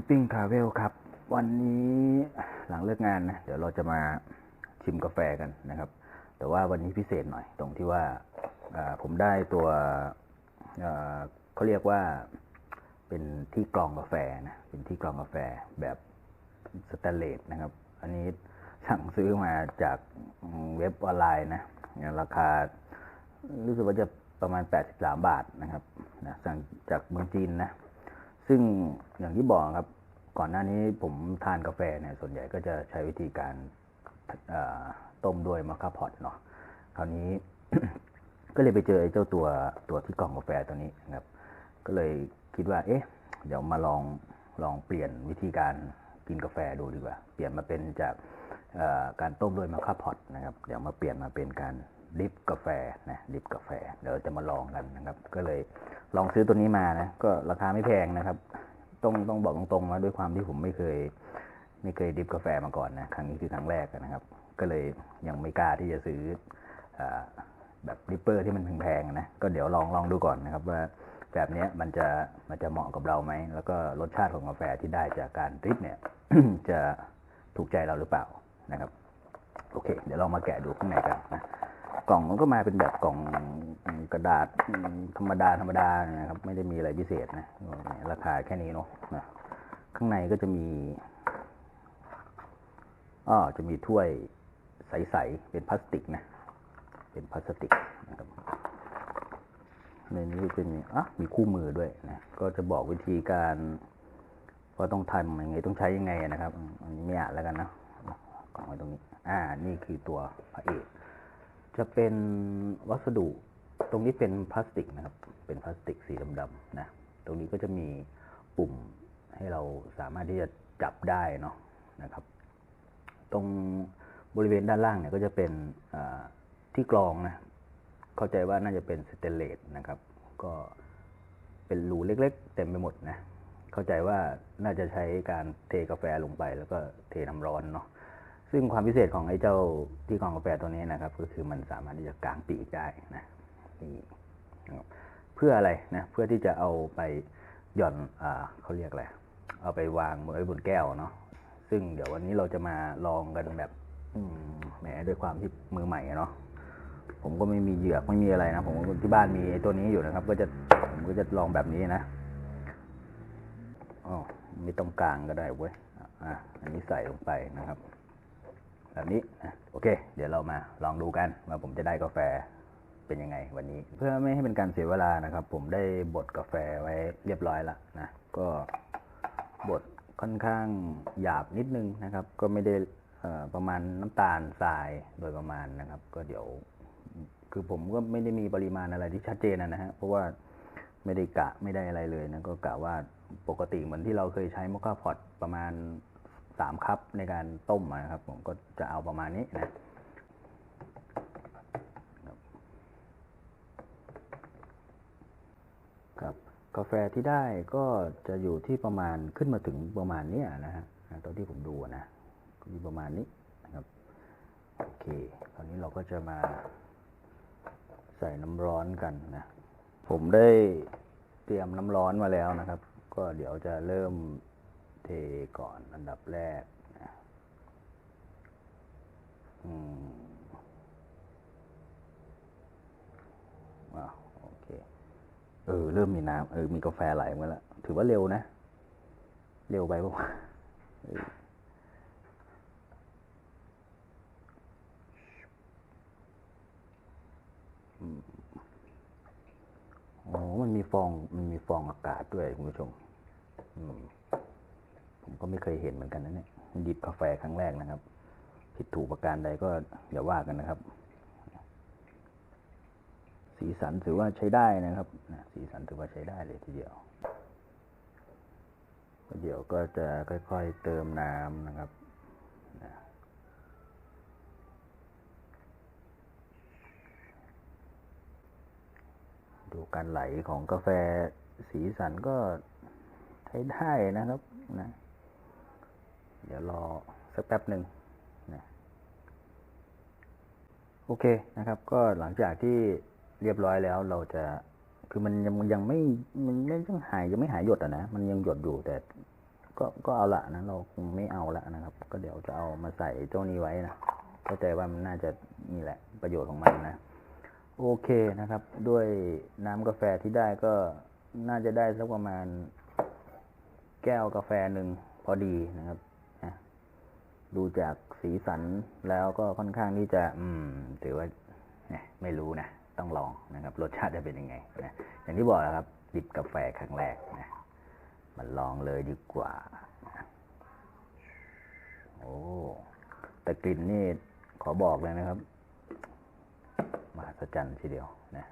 มปิ้งทราเวลครับ วันนี้หลังเลิกงานนะ เดี๋ยวเราจะมาชิมกาแฟกันนะครับ แต่ว่าวันนี้พิเศษหน่อย ตรงที่ว่าผมได้ตัวเขาเรียกว่าเป็นที่กรองกาแฟนะ เป็นที่กรองกาแฟแบบสแตนเลสนะครับ อันนี้สั่งซื้อมาจากเว็บออนไลน์นะ ราคารู้สึกว่าจะประมาณ 83 บาทนะครับนะสั่งจากเมืองจีนนะ ซึ่งอย่างที่บอกครับ ก่อนหน้านี้ผมทานกาแฟเนี่ยส่วนใหญ่ก็จะใช้วิธีการต้มด้วยมอคค่าพอตเนาะคราวนี้ก็เลยไปเจอไอ้เจ้าตัวตัวที่กล่องกาแฟตัวนี้นะครับ ก็เลยคิดว่า เอ๊ะ เดี๋ยวมาลองลองเปลี่ยนวิธีการกินกาแฟดูดีกว่า เปลี่ยนมาเป็นจากการต้มด้วยมอคค่าพอตนะครับ เดี๋ยวมาเปลี่ยนมาเป็นการ ดริปกาแฟนะดริปกาแฟ เดี๋ยวจะมาลองกันนะครับ ก็เลยลองซื้อตัวนี้มานะ ก็ราคาไม่แพงนะครับ ต้องต้องบอกตรงๆว่าด้วยความที่ผมไม่เคย ไม่เคยดริปกาแฟมาก่อนนะ ครั้งนี้คือครั้งแรกนะครับ ก็เลยยังไม่กล้าที่จะซื้ออแบบดริปเปอร์ที่มันแพงๆนะ ก็เดี๋ยวลองลองดูก่อนนะครับว่าแบบนี้มันจะมันจะเหมาะกับเราไหม แล้วก็รสชาติของกาแฟที่ได้จากการดริปเนี่ย จะถูกใจเราหรือเปล่านะครับ โอเค เดี๋ยวลองมาแกะดูข้างในกันนะ กล่องมันก็มาเป็นแบบกล่องกระดาษธรรมดาธรรมดานะครับ ไม่ได้มีอะไรพิเศษนะ ราคาแค่นี้เนาะนะข้างในก็จะมีอ้อจะมีถ้วยใสๆเป็นพลาสติกนะ เป็นพลาสติกนะครับในนี้จะมีอะมีคู่มือด้วยนะก็จะบอกวิธีการว่าต้องทำยังไงต้องใช้ยังไงนะครับ อันนี้ไม่อ่านแล้วกันนะกล่องไว้ตรงนี้ อ่า นี่คือตัวพระเอก จะเป็นวัสดุ ตรงนี้เป็นพลาสติกนะครับ เป็นพลาสติกสีดำๆนะ ตรงนี้ก็จะมีปุ่มให้เราสามารถที่จะจับได้เนาะนะครับ ตรงบริเวณด้านล่างเนี่ยก็จะเป็นที่กรองนะ เข้าใจว่าน่าจะเป็นสเตนเลสนะครับ ก็เป็นรูเล็กๆ เต็มไปหมดนะ เข้าใจว่าน่าจะใช้การเทกาแฟลงไปแล้วก็เทน้ำร้อนเนาะ ซึ่งความพิเศษของไอ้เจ้าที่กรองกาแฟตัวนี้นะครับ ก็คือมันสามารถที่จะกางปีกได้นะนี่นะครับเพื่ออะไรนะเพื่อที่จะเอาไปหย่อนอ่าเขาเรียกอะไรเอาไปวางไว้บนแก้วเนาะซึ่งเดี๋ยววันนี้เราจะมาลองกันแบบอืแหมด้วยความที่มือใหม่เนาะผมก็ไม่มีเหยือกไม่มีอะไรนะผมที่บ้านมีไอ้ตัวนี้อยู่นะครับ ก็จะผมก็จะลองแบบนี้นะอ๋อไม่ต้องกลางก็ได้เว้ยอะอันนี้ใส่ลงไปนะครับ แบบนี้นะโอเค เดี๋ยวเรามาลองดูกันว่าผมจะได้กาแฟเป็นยังไงวันนี้ เพื่อไม่ให้เป็นการเสียเวลานะครับ ผมได้บดกาแฟไว้เรียบร้อยแล้วนะก็บดค่อนข้างหยาบนิดนึงนะครับ ก็ไม่ได้ประมาณน้ำตาลทรายโดยประมาณนะครับ ก็เดี๋ยวคือผมก็ไม่ได้มีปริมาณอะไรที่ชัดเจนนะฮะเพราะว่าไม่ได้กะไม่ได้อะไรเลยนะก็กะว่าปกติเหมือนที่เราเคยใช้มอคค่าพอตประมาณ สามคัพในการต้มนะครับ ผมก็จะเอาประมาณนี้นะครับกาแฟที่ได้ก็จะอยู่ที่ประมาณขึ้นมาถึงประมาณนี้นะฮะตอนที่ผมดูนะอยู่ประมาณนี้นะครับโอเคคราวนี้เราก็จะมาใส่น้ำร้อนกันนะผมได้เตรียมน้ำร้อนมาแล้วนะครับ ก็เดี๋ยวจะเริ่ม เทก่อนอันดับแรกนะอืมอ่าโอเค เออ เริ่มมีน้ำเออ มีกาแฟไหลมาแล้ว ถือว่าเร็วนะ เร็วไปปะวะเอออืมอ๋อมันมีฟอง มันมีฟองอากาศด้วยคุณผู้ชม อืม ก็ไม่เคยเห็นเหมือนกันนะเนี่ยหยิบกาแฟครั้งแรกนะครับ ผิดถูกประการใดก็อย่าว่ากันนะครับ สีสันถือว่าใช้ได้นะครับสีสันถือว่าใช้ได้เลยทีเดียวเดี๋ยวก็จะค่อยๆเติมน้ำนะครับดูการไหลของกาแฟสีสันก็ใช้ได้นะครับนะ ดี๋ยวรอสักแป๊บหนึ่งนะโอเคนะครับ ก็หลังจากที่เรียบร้อยแล้วเราจะคือมันยังยังไม่มันไม่ต้องหายยังไม่หายหยดอะนะมันยังหยดอยู่แต่ ก็ก็เอาละนะเราคงไม่เอาละนะครับ ก็เดี๋ยวจะเอามาใส่เจ้านี้ไว้นะเข้าใจว่ามันน่าจะนี่แหละประโยชน์ของมันนะ โอเคนะครับ ด้วยน้ำกาแฟที่ได้ก็น่าจะได้สักประมาณ แก้วกาแฟหนึ่งพอดีนะครับ ดูจากสีสันแล้วก็ค่อนข้างที่จะ อืม ถือว่าเนี่ยไม่รู้นะ ต้องลองนะครับ รสชาติจะเป็นยังไงนะอย่างที่บอกนะครับ ดิบกาแฟครั้งแรกนะมันลองเลยดีกว่านะโอ้แต่กลิ่นนี่ขอบอกเลยนะครับ มหัศจรรย์ทีเดียวนะ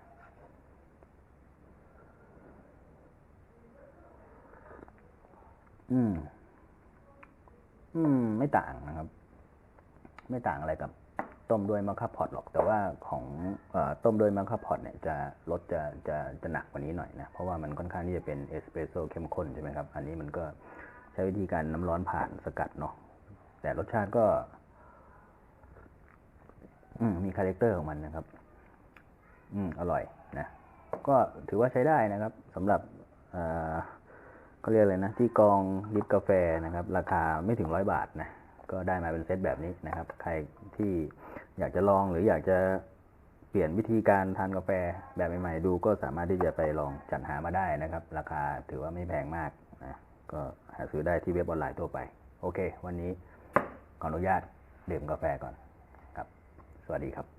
อืม อืม ไม่ต่างนะครับ ไม่ต่างอะไรกับ ต้มด้วยมะขามพอดหรอก แต่ว่าของอต้มด้วยมะขามพอดเนี่ยจะรสจะจะจะหนักกว่านี้หน่อยนะ เพราะว่ามันค่อนข้างที่จะเป็นเอสเปรสโซ่เข้มข้นใช่ไหมครับ อันนี้มันก็ใช้วิธีการน้ำร้อนผ่านสกัดเนาะ แต่รสชาติก็อืมมีคาแรคเตอร์ของมันนะครับ อืม อร่อยนะ ก็ถือว่าใช้ได้นะครับสำหรับ เอ่อก็เรียกอะไรนะ ที่กองดิบกาแฟนะครับ ราคาไม่ถึงร้อยบาทนะ ก็ได้มาเป็นเซตแบบนี้นะครับ ใครที่อยากจะลองหรืออยากจะเปลี่ยนวิธีการทานกาแฟแบบใหม่ๆดู ก็สามารถที่จะไปลองจัดหามาได้นะครับ ราคาถือว่าไม่แพงมากนะก็หาซื้อได้ที่เว็บออนไลน์ทั่วไป โอเค วันนี้ขออนุญาตดื่มกาแฟก่อนครับ สวัสดีครับ